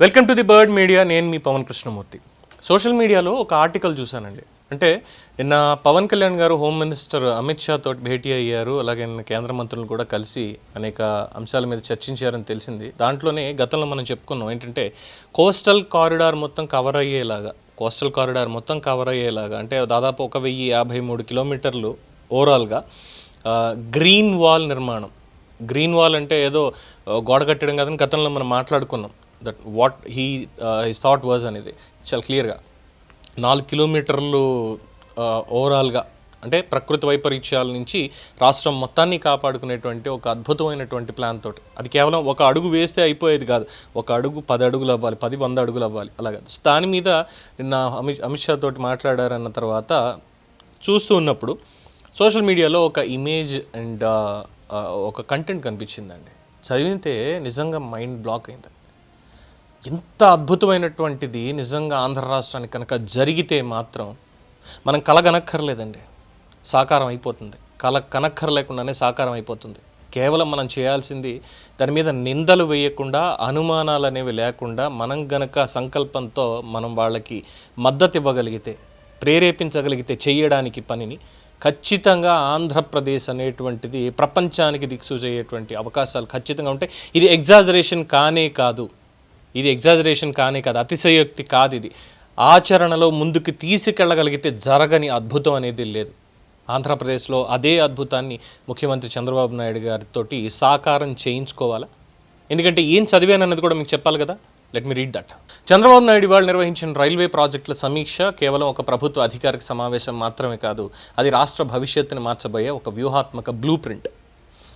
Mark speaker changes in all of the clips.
Speaker 1: Welcome to the bird media నేను మీ Pawan Krishnamurthy. Social మీడియాలో ఒక ఆర్టికల్ చూశానండి. అంటే నిన్న పవన్ కళ్యాణ్ గారు హోమ్ మినిస్టర్ అమిత్ షా తోటి భేటీ అయ్యారు అలాగే నిన్న కేంద్ర మంత్రులు కూడా కలిసి అనేక అంశాల మీద చర్చించారని తెలిసింది. దాంట్లోనే గతంలో మనం చెప్పుకున్నాం ఏంటంటే కోస్టల్ కారిడార్ మొత్తం కవర్ అయ్యేలాగా కోస్టల్ కారిడార్ మొత్తం కవర్ అయ్యేలాగా అంటే దాదాపు ఒక వెయ్యి యాభై మూడు కిలోమీటర్లు ఓవరాల్గా గ్రీన్ వాల్ నిర్మాణం. గ్రీన్ వాల్ అంటే ఏదో గోడ కట్టడం కాదని గతంలో మనం మాట్లాడుకున్నాం. That what he his thought was అనేది చాలా క్లియర్గా నాలుగు కిలోమీటర్లు uh, ఓవరాల్గా అంటే ప్రకృతి వైపరీత్యాల నుంచి రాష్ట్రం మొత్తాన్ని కాపాడుకునేటువంటి ఒక అద్భుతమైనటువంటి ప్లాన్ తోటి. అది కేవలం ఒక అడుగు వేస్తే అయిపోయేది కాదు. ఒక అడుగు పది అడుగులు అవ్వాలి పది వంద అడుగులు అవ్వాలి అలాగా. దాని మీద నిన్న అమిత్ అమిత్ షా తోటి మాట్లాడారన్న తర్వాత చూస్తూ ఉన్నప్పుడు సోషల్ మీడియాలో ఒక ఇమేజ్ అండ్ uh, uh, ఒక కంటెంట్ కనిపించిందండి. చదివితే నిజంగా మైండ్ బ్లాక్ అయింది. ఇంత అద్భుతమైనటువంటిది నిజంగా ఆంధ్ర రాష్ట్రానికి కనుక జరిగితే మాత్రం మనం కలగనక్కర్లేదండి. సాకారం అయిపోతుంది. కల కనక్కర్లేకుండానే సాకారం అయిపోతుంది. కేవలం మనం చేయాల్సింది దాని మీద నిందలు వేయకుండా అనుమానాలు అనేవి లేకుండా మనం గనక సంకల్పంతో మనం వాళ్ళకి మద్దతు ఇవ్వగలిగితే ప్రేరేపించగలిగితే చేయడానికి పనిని ఖచ్చితంగా ఆంధ్రప్రదేశ్ అనేటువంటిది ప్రపంచానికి దిక్సూచేయేటువంటి అవకాశాలు ఖచ్చితంగా ఉంటాయి. ఇది ఎగ్జాజరేషన్ కానే కాదు. ఇది ఎగ్జాజరేషన్ కానే కాదు అతిశయోక్తి కాదు ఇది. ఆచరణలో ముందుకు తీసుకెళ్ళగలిగితే జరగని అద్భుతం అనేది లేదు. ఆంధ్రప్రదేశ్లో అదే అద్భుతాన్ని ముఖ్యమంత్రి చంద్రబాబు నాయుడు గారితో సాకారం చేయించుకోవాలా? ఎందుకంటే ఏం చదివానన్నది కూడా మీకు చెప్పాలి కదా? Let me read that Chandrababu Naidu వాళ్ళు నిర్వహించిన రైల్వే ప్రాజెక్టుల సమీక్ష కేవలం ఒక ప్రభుత్వ అధికారిక సమావేశం మాత్రమే కాదు అది రాష్ట్ర భవిష్యత్తుని మార్చబోయే ఒక వ్యూహాత్మక బ్లూ ప్రింట్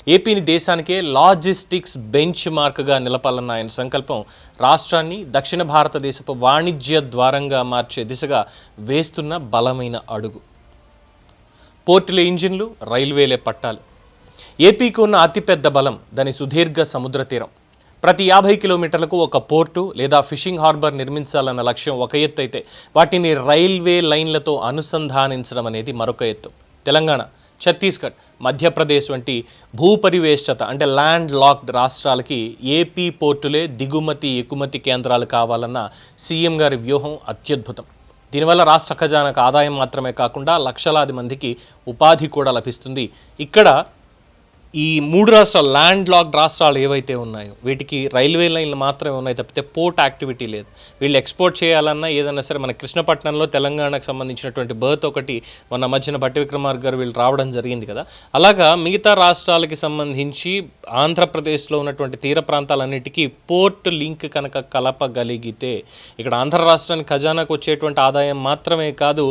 Speaker 1: ఏపీని దేశానికే లాజిస్టిక్స్ బెంచ్ మార్క్గా నిలపాలన్న ఆయన సంకల్పం రాష్ట్రాన్ని దక్షిణ భారతదేశపు వాణిజ్య ద్వారంగా మార్చే దిశగా వేస్తున్న బలమైన అడుగు. పోర్టుల ఇంజిన్లు రైల్వేలే పట్టాలు. ఏపీకి ఉన్న అతిపెద్ద బలం దాని సుదీర్ఘ సముద్ర తీరం. ప్రతి యాభై కిలోమీటర్లకు ఒక పోర్టు లేదా ఫిషింగ్ హార్బర్ నిర్మించాలన్న లక్ష్యం ఒక ఎత్తు అయితే వాటిని రైల్వే లైన్లతో అనుసంధానించడం అనేది మరొక ఎత్తు. తెలంగాణ ఛత్తీస్గఢ్ మధ్యప్రదేశ్ వంటి భూపరివేష్టత అంటే ల్యాండ్ లాక్డ్ రాష్ట్రాలకి ఏపీ పోర్టులే దిగుమతి ఎగుమతి కేంద్రాలు కావాలన్న సీఎం గారి వ్యూహం అత్యద్భుతం. దీనివల్ల రాష్ట్ర ఖజానాకు ఆదాయం మాత్రమే కాకుండా లక్షలాది మందికి ఉపాధి కూడా లభిస్తుంది. ఇక్కడ ఈ మూడు రాష్ట్రాలు ల్యాండ్ లాక్డ్ రాష్ట్రాలు ఏవైతే ఉన్నాయో వీటికి రైల్వే లైన్లు మాత్రమే ఉన్నాయి తప్పితే పోర్ట్ యాక్టివిటీ లేదు. వీళ్ళు ఎక్స్పోర్ట్ చేయాలన్నా ఏదన్నా సరే మన కృష్ణపట్నంలో తెలంగాణకు సంబంధించినటువంటి బర్త్ ఒకటి మన మధ్యన భట్టి విక్రమార్క గారు వీళ్ళు రావడం జరిగింది కదా. అలాగా మిగతా రాష్ట్రాలకి సంబంధించి ఆంధ్రప్రదేశ్లో ఉన్నటువంటి తీర ప్రాంతాలన్నిటికీ పోర్ట్ లింక్ కనుక కలపగలిగితే ఇక్కడ ఆంధ్ర రాష్ట్రానికి ఖజానాకు వచ్చేటువంటి ఆదాయం మాత్రమే కాదు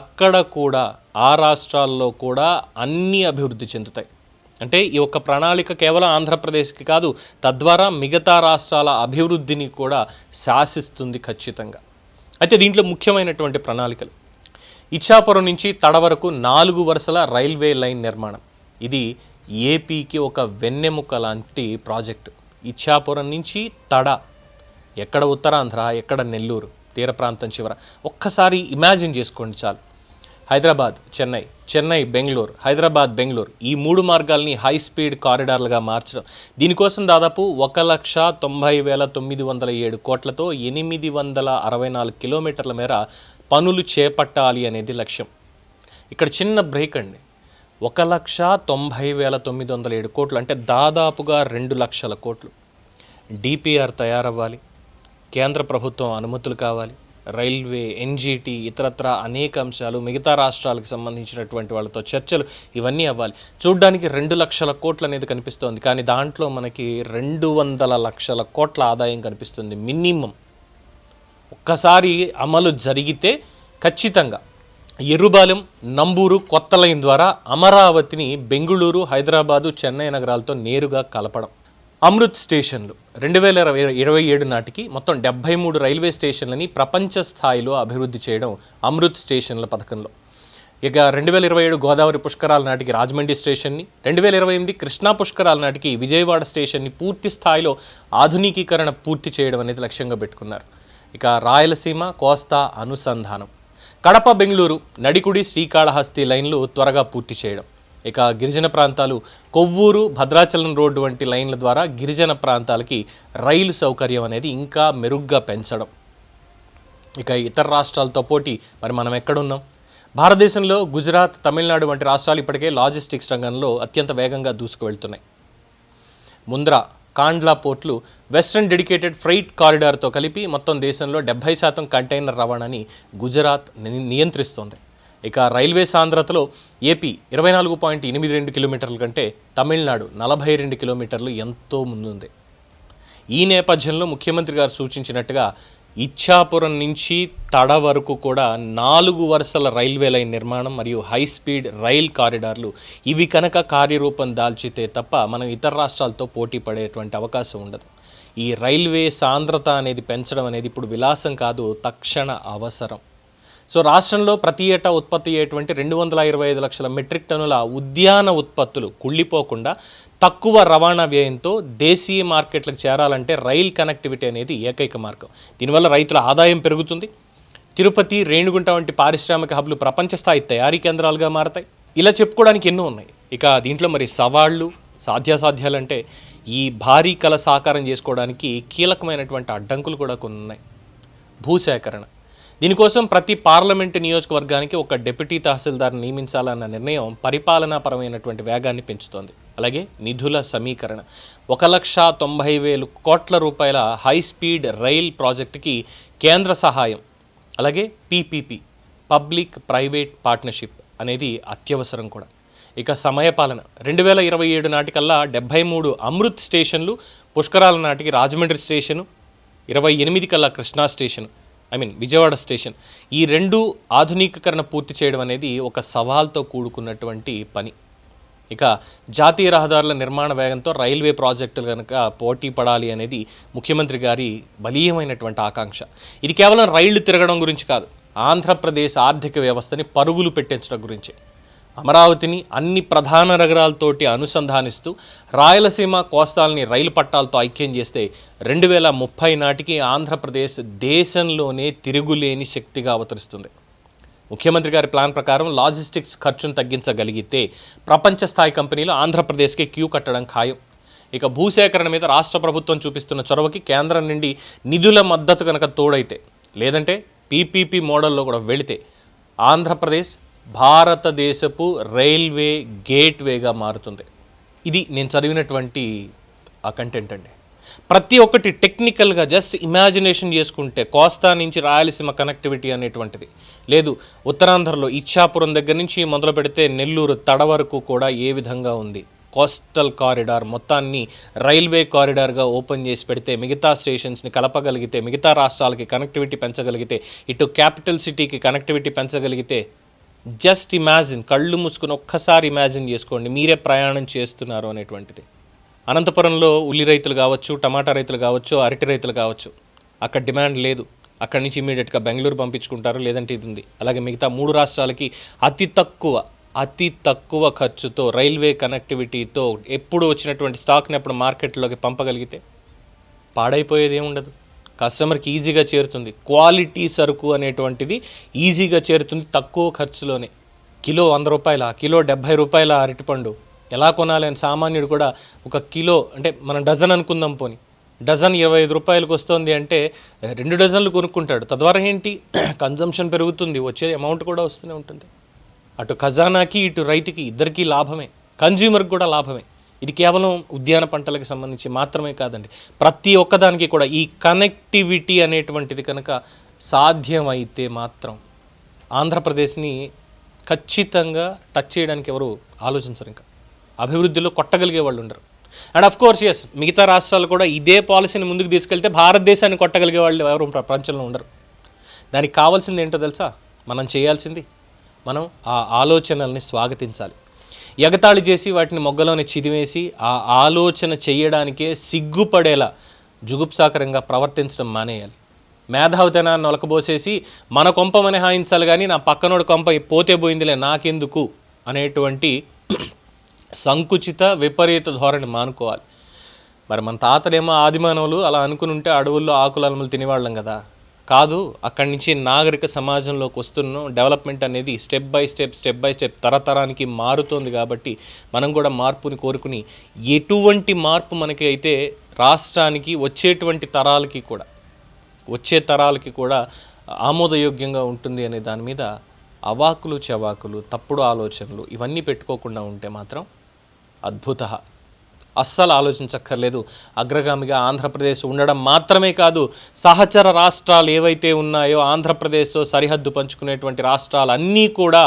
Speaker 1: అక్కడ కూడా ఆ రాష్ట్రాల్లో కూడా అన్నీ అభివృద్ధి చెందుతాయి. అంటే ఈ యొక్క ప్రణాళిక కేవలం ఆంధ్రప్రదేశ్కి కాదు తద్వారా మిగతా రాష్ట్రాల అభివృద్ధిని కూడా శాసిస్తుంది ఖచ్చితంగా. అయితే దీంట్లో ముఖ్యమైనటువంటి ప్రణాళికలు. ఇచ్చాపురం నుంచి తడ వరకు నాలుగు వరుసల రైల్వే లైన్ నిర్మాణం. ఇది ఏపీకి ఒక వెన్నెముక లాంటి ప్రాజెక్టు. ఇచ్చాపురం నుంచి తడ. ఎక్కడ ఉత్తరాంధ్ర ఎక్కడ నెల్లూరు తీర ప్రాంతం చివర. ఒక్కసారి ఇమాజిన్ చేసుకోండి చాలు. హైదరాబాద్ చెన్నై చెన్నై బెంగళూరు హైదరాబాద్ బెంగళూరు ఈ మూడు మార్గాల్ని హై స్పీడ్ కారిడార్లుగా మార్చడం. దీనికోసం దాదాపు ఒక లక్ష తొంభై వేల తొమ్మిది వందల ఏడు కోట్లతో ఎనిమిది వందల అరవై నాలుగు కిలోమీటర్ల మేర పనులు చేపట్టాలి అనేది లక్ష్యం. ఇక్కడ చిన్న బ్రేక్ అండి. ఒక లక్ష తొంభై వేల తొమ్మిది వందల ఏడు కోట్లు అంటే దాదాపుగా రెండు లక్షల కోట్లు. డిపిఆర్ తయారవ్వాలి. కేంద్ర ప్రభుత్వం అనుమతులు కావాలి. రైల్వే ఎన్జీటీ ఇతరత్ర అనేక అంశాలు మిగతా రాష్ట్రాలకు సంబంధించినటువంటి వాళ్ళతో చర్చలు ఇవన్నీ అవ్వాలి. చూడ్డానికి రెండు లక్షల కోట్లు అనేది కనిపిస్తోంది. కానీ దాంట్లో మనకి రెండు వందల లక్షల కోట్ల ఆదాయం కనిపిస్తుంది మినిమం. ఒక్కసారి అమలు జరిగితే ఖచ్చితంగా ఎరుబాలెం నంబూరు కొత్త లైన్ ద్వారా అమరావతిని బెంగుళూరు హైదరాబాదు చెన్నై నగరాలతో నేరుగా కలపడం. అమృత్ స్టేషన్లు. రెండు వేల ఇరవై ఇరవై ఏడు నాటికి మొత్తం డెబ్బై మూడు రైల్వే స్టేషన్లని ప్రపంచ స్థాయిలో అభివృద్ధి చేయడం అమృత్ స్టేషన్ల పథకంలో. ఇక రెండు వేల ఇరవై ఏడు గోదావరి పుష్కరాల నాటికి రాజమండ్రి స్టేషన్ని రెండు వేల ఇరవై ఎనిమిది కృష్ణా పుష్కరాల నాటికి విజయవాడ స్టేషన్ని పూర్తి స్థాయిలో ఆధునికీకరణ పూర్తి చేయడం అనేది లక్ష్యంగా పెట్టుకున్నారు. ఇక రాయలసీమ కోస్తా అనుసంధానం. కడప బెంగళూరు నడికుడి శ్రీకాళహస్తి లైన్లు త్వరగా పూర్తి చేయడం. ఇక గిరిజన ప్రాంతాలు కొవ్వూరు భద్రాచలం రోడ్డు వంటి లైన్ల ద్వారా గిరిజన ప్రాంతాలకి రైలు సౌకర్యం అనేది ఇంకా మెరుగ్గా పెంచడం. ఇక ఇతర రాష్ట్రాలతో పోటీ మరి మనం ఎక్కడున్నాం? భారతదేశంలో గుజరాత్ తమిళనాడు వంటి రాష్ట్రాలు ఇప్పటికే లాజిస్టిక్స్ రంగంలో అత్యంత వేగంగా దూసుకువెళ్తున్నాయి. ముంద్రా కాండ్లా పోర్ట్లు వెస్ట్రన్ డెడికేటెడ్ ఫ్రైట్ కారిడార్తో కలిపి మొత్తం దేశంలో డెబ్బై శాతం కంటైనర్ రవాణాని గుజరాత్ ని- నియంత్రిస్తోంది. ఇక రైల్వే సాంద్రతలో ఏపీ ఇరవై నాలుగు పాయింట్ ఎనిమిది రెండు కిలోమీటర్ల కంటే తమిళనాడు నలభై రెండు కిలోమీటర్లు ఎంతో ముందుంది. ఈ నేపథ్యంలో ముఖ్యమంత్రి గారు సూచించినట్టుగా ఇచ్చాపురం నుంచి తడ వరకు కూడా నాలుగు వరుసల రైల్వే లైన్ నిర్మాణం మరియు హై స్పీడ్ రైల్ కారిడార్లు ఇవి కనుక కార్యరూపం దాల్చితే తప్ప మనం ఇతర రాష్ట్రాలతో పోటీ పడేటువంటి అవకాశం ఉండదు. ఈ రైల్వే సాంద్రత అనేది పెంచడం అనేది ఇప్పుడు విలాసం కాదు తక్షణ అవసరం. సో రాష్ట్రంలో ప్రతి ఏటా ఉత్పత్తి అయ్యేటువంటి రెండు వందల ఇరవై ఐదు లక్షల మెట్రిక్ టన్నుల ఉద్యాన ఉత్పత్తులు కుళ్ళిపోకుండా తక్కువ రవాణా వ్యయంతో దేశీయ మార్కెట్లకు చేరాలంటే రైల్ కనెక్టివిటీ అనేది ఏకైక మార్గం. దీనివల్ల రైతుల ఆదాయం పెరుగుతుంది. తిరుపతి రేణుగుంట వంటి పారిశ్రామిక హబ్లు ప్రపంచ స్థాయి తయారీ కేంద్రాలుగా మారతాయి. ఇలా చెప్పుకోవడానికి ఎన్నో ఉన్నాయి. ఇక దీంట్లో మరి సవాళ్ళు సాధ్యాసాధ్యాలంటే ఈ భారీ కళ సాకారం చేసుకోవడానికి కీలకమైనటువంటి అడ్డంకులు కూడా కొన్ని ఉన్నాయి భూసేకరణ. దీనికోసం ప్రతి పార్లమెంటు నియోజకవర్గానికి ఒక డిప్యూటీ తహసీల్దార్ నియమించాలన్న నిర్ణయం పరిపాలనాపరమైనటువంటి వేగాన్ని పెంచుతోంది. అలాగే నిధుల సమీకరణ. ఒక లక్ష తొంభై వేలు కోట్ల రూపాయల హై స్పీడ్ రైల్ ప్రాజెక్టుకి కేంద్ర సహాయం అలాగే పీపీపీ పబ్లిక్ ప్రైవేట్ పార్ట్నర్షిప్ అనేది అత్యవసరం కూడా. ఇక సమయపాలన రెండు వేల ఇరవై ఏడు నాటికల్లా డెబ్బై మూడు అమృత్ స్టేషన్లు పుష్కరాల నాటికి రాజమండ్రి స్టేషను ఇరవై ఎనిమిది కల్లా Krishna station. I mean Vijayawada station. ఈ రెండు ఆధునికీకరణ పూర్తి చేయడం అనేది ఒక సవాల్తో కూడుకున్నటువంటి పని. ఇక జాతీయ రహదారుల నిర్మాణ వేగంతో రైల్వే ప్రాజెక్టులు కనుక పోటీ పడాలి అనేది ముఖ్యమంత్రి గారి బలీయమైనటువంటి ఆకాంక్ష. ఇది కేవలం రైళ్ళు తిరగడం గురించి కాదు ఆంధ్రప్రదేశ్ ఆర్థిక వ్యవస్థని పరుగులు పెట్టించడం గురించి. అమరావతిని అన్ని ప్రధాన నగరాలతోటి అనుసంధానిస్తూ రాయలసీమ కోస్తాల్ని రైలు పట్టాలతో ఐక్యం చేస్తే రెండు వేల ముప్పై నాటికి ఆంధ్రప్రదేశ్ దేశంలోనే తిరుగులేని శక్తిగా అవతరిస్తుంది. ముఖ్యమంత్రి గారి ప్లాన్ ప్రకారం లాజిస్టిక్స్ ఖర్చును తగ్గించగలిగితే ప్రపంచ స్థాయి కంపెనీలు ఆంధ్రప్రదేశ్కి క్యూ కట్టడం ఖాయం. ఇక భూసేకరణ మీద రాష్ట్ర ప్రభుత్వం చూపిస్తున్న చొరవకి కేంద్రం నుండి నిధుల మద్దతు కనుక తోడైతే లేదంటే పీపీపీ మోడల్లో కూడా వెళితే ఆంధ్రప్రదేశ్ భారతదేశపు రైల్వే గేట్వేగా మారుతుంది. ఇది నేను చదివినటువంటి ఆ కంటెంట్ అండి. ప్రతి ఒక్కటి టెక్నికల్గా జస్ట్ ఇమాజినేషన్ చేసుకుంటే కోస్తా నుంచి రాయలసీమ కనెక్టివిటీ అనేటువంటిది. లేదు ఉత్తరాంధ్రలో ఇచ్చాపురం దగ్గర నుంచి మొదలు పెడితే నెల్లూరు తడ వరకు కూడా ఏ విధంగా ఉంది? కోస్టల్ కారిడార్ మొత్తాన్ని రైల్వే కారిడార్గా ఓపెన్ చేసి పెడితే మిగతా స్టేషన్స్ని కలపగలిగితే మిగతా రాష్ట్రాలకి కనెక్టివిటీ పెంచగలిగితే ఇటు క్యాపిటల్ సిటీకి కనెక్టివిటీ పెంచగలిగితే జస్ట్ ఇమాజిన్ కళ్ళు మూసుకుని ఒక్కసారి ఇమాజిన్ చేసుకోండి మీరే ప్రయాణం చేస్తున్నారు అనేటువంటిది. అనంతపురంలో ఉల్లి రైతులు కావచ్చు టమాటా రైతులు కావచ్చు అరటి రైతులు కావచ్చు అక్కడ డిమాండ్ లేదు. అక్కడి నుంచి ఇమీడియట్గా బెంగళూరు పంపించుకుంటారు లేదంటే ఇది ఉంది. అలాగే మిగతా మూడు రాష్ట్రాలకి అతి తక్కువ అతి తక్కువ ఖర్చుతో రైల్వే కనెక్టివిటీతో ఎప్పుడు వచ్చినటువంటి స్టాక్ని అప్పుడు మార్కెట్లోకి పంపగలిగితే పాడైపోయేది ఏముండదు కస్టమర్కి ఈజీగా చేరుతుంది. క్వాలిటీ సరుకు అనేటువంటిది ఈజీగా చేరుతుంది తక్కువ ఖర్చులోనే. కిలో వంద రూపాయల కిలో డెబ్భై రూపాయల అరటిపండు. ఎలా కొనాలి అని సామాన్యుడు కూడా ఒక కిలో అంటే మనం డజన్ అనుకుందాం పోని. డజన్ ఇరవై ఐదు రూపాయలకు వస్తుంది అంటే రెండు డజన్లు కొనుక్కుంటాడు. తద్వారా ఏంటి? కన్జంప్షన్ పెరుగుతుంది. వచ్చే అమౌంట్ కూడా వస్తూనే ఉంటుంది. అటు ఖజానాకి ఇటు రైతుకి ఇద్దరికీ లాభమే. కన్జ్యూమర్కి కూడా లాభమే. ఇది కేవలం ఉద్యాన పంటలకు సంబంధించి మాత్రమే కాదండి. ప్రతి ఒక్కదానికి కూడా ఈ కనెక్టివిటీ అనేటువంటిది కనుక సాధ్యమైతే మాత్రం ఆంధ్రప్రదేశ్ని ఖచ్చితంగా టచ్ చేయడానికి ఎవరు ఆలోచించరు ఇంకా. అభివృద్ధిలో కొట్టగలిగే వాళ్ళు ఉండరు. అండ్ అఫ్ కోర్స్ ఎస్ మిగతా రాష్ట్రాలు కూడా ఇదే పాలసీని ముందుకు తీసుకెళ్తే భారతదేశాన్ని కొట్టగలిగే వాళ్ళు ఎవరు ప్రపంచంలో ఉండరు. దానికి కావాల్సింది ఏంటో తెలుసా? మనం చేయాల్సింది మనం ఆ ఆలోచనల్ని స్వాగతించాలి. ఎగతాళి చేసి వాటిని మొగ్గలోనే చిదివేసి ఆ ఆలోచన చేయడానికే సిగ్గుపడేలా జుగుప్సాకరంగా ప్రవర్తించడం మానేయాలి. మేధావితనాన్ని నొలకబోసేసి మన కొంప మినహాయించాలి కానీ నా పక్కనోడు కొంప పోతే పోయిందిలే నాకెందుకు అనేటువంటి సంకుచిత విపరీత ధోరణి మానుకోవాలి. మరి మన తాతలేమో ఆదిమానవులు అలా అనుకుని ఉంటే అడవుల్లో ఆకులు అలములు తినేవాళ్ళం కదా. కాదు అక్కడి నుంచి నాగరిక సమాజంలోకి వస్తున్నాం డెవలప్మెంట్ అనేది step by step step by step తరతరానికి మారుతోంది కాబట్టి మనం కూడా మార్పుని కోరుకుని ఎటువంటి మార్పు మనకి అయితే రాష్ట్రానికి వచ్చేటువంటి తరాలకి కూడా వచ్చే తరాలకి కూడా ఆమోదయోగ్యంగా ఉంటుంది అనే దాని మీద అవాకులు చవాకులు తప్పుడు ఆలోచనలు ఇవన్నీ పెట్టుకోకుండా ఉంటే మాత్రం అద్భుత. అస్సలు ఆలోచించక్కర్లేదు. అగ్రగామిగా ఆంధ్రప్రదేశ్ ఉండడం మాత్రమే కాదు సహచర రాష్ట్రాలు ఏవైతే ఉన్నాయో ఆంధ్రప్రదేశ్తో సరిహద్దు పంచుకునేటువంటి రాష్ట్రాలన్నీ కూడా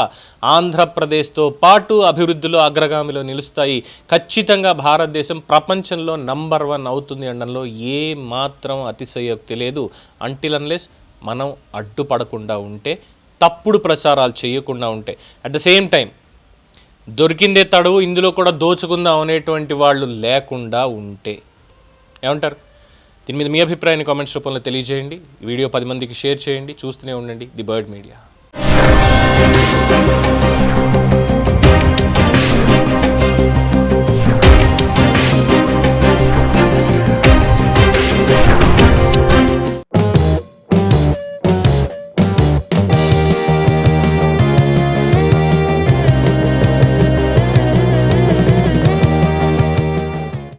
Speaker 1: ఆంధ్రప్రదేశ్తో పాటు అభివృద్ధిలో అగ్రగామిలో నిలుస్తాయి. ఖచ్చితంగా భారతదేశం ప్రపంచంలో నంబర్ వన్ అవుతుంది అనడంలో ఏ మాత్రం అతిశయోక్తి లేదు. అంటిల్ అన్లెస్ మనం అడ్డుపడకుండా ఉంటే తప్పుడు ప్రచారాలు చేయకుండా ఉంటే. అట్ ద సేమ్ టైం దొరికిందే తడువు ఇందులో కూడా దోచుకుందాం అనేటువంటి వాళ్ళు లేకుండా ఉంటే. ఏమంటారు? దీని మీద మీ అభిప్రాయాన్ని కామెంట్స్ రూపంలో తెలియజేయండి. వీడియో పది మందికి షేర్ చేయండి. చూస్తూనే ఉండండి. The bird media.